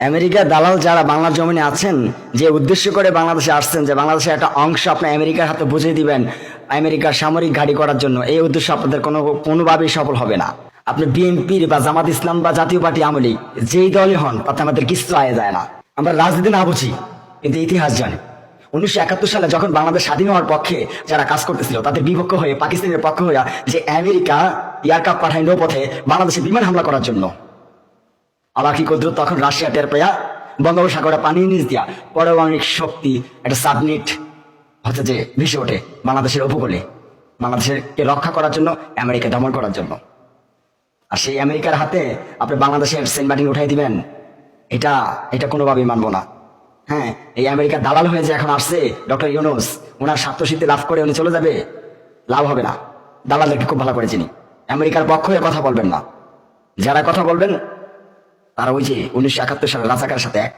আমেরিকার দালাল যারা বাংলার জমিনে আছেন, যে উদ্দেশ্য করে বাংলাদেশে আসছেন, যে বাংলাদেশের একটা অংশ আপনি আমেরিকার হাতে বুঝিয়ে দিবেন আমেরিকার সামরিক ঘাঁটি করার জন্য, এই উদ্দেশ্য আপনাদের কোনো, কোনোভাবেই সফল হবে না। আপনি বিএনপির বা জামাত ইসলাম বা জাতীয় পার্টি আমলি যেই দলই হন, তাতে আমাদের কিছু আয় যায় না। আমরা রাজনীতি না বুঝি, কিন্তু ইতিহাস জানি। উনিশশো একাত্তর সালে যখন বাংলাদেশ স্বাধীন হওয়ার পক্ষে যারা কাজ করতেছিল, তাদের বিপক্ষ হয়ে, পাকিস্তানের পক্ষ হয়ে যে আমেরিকা এয়ারক্রাফট পাঠায় নৌপথে বাংলাদেশে বিমান হামলা করার জন্য। আবার কি করতো তখন রাশিয়া টের পেয়া বঙ্গোপসাগরে পানি নিচ দিয়া পারমাণবিক শক্তি একটা সাবমিট হচ্ছে যে ভেসে ওঠে বাংলাদেশের উপকূলে। বাংলাদেশকে রক্ষা করার জন্য, আমেরিকা দমন করার জন্য। আর সেই আমেরিকার হাতে আপনি বাংলাদেশের সেন্ট মার্টিন উঠাই দিবেন, এটা এটা কোনোভাবেই মানবো না। হ্যাঁ এই আমেরিকার দালাল হয়ে যে এখন আসছে, ডক্টর ইউনুস, ওনার স্বার্থসিদ্ধি লাভ করে উনি চলে যাবে, লাভ হবে না। দালালদেরকে খুব ভালো করে চিনি আমেরিকার পক্ষ কথা বলবেন না। যারা কথা বলবেন তারা ওই যে উনিশশো একাত্তর সালে রাজাকার সাথে এক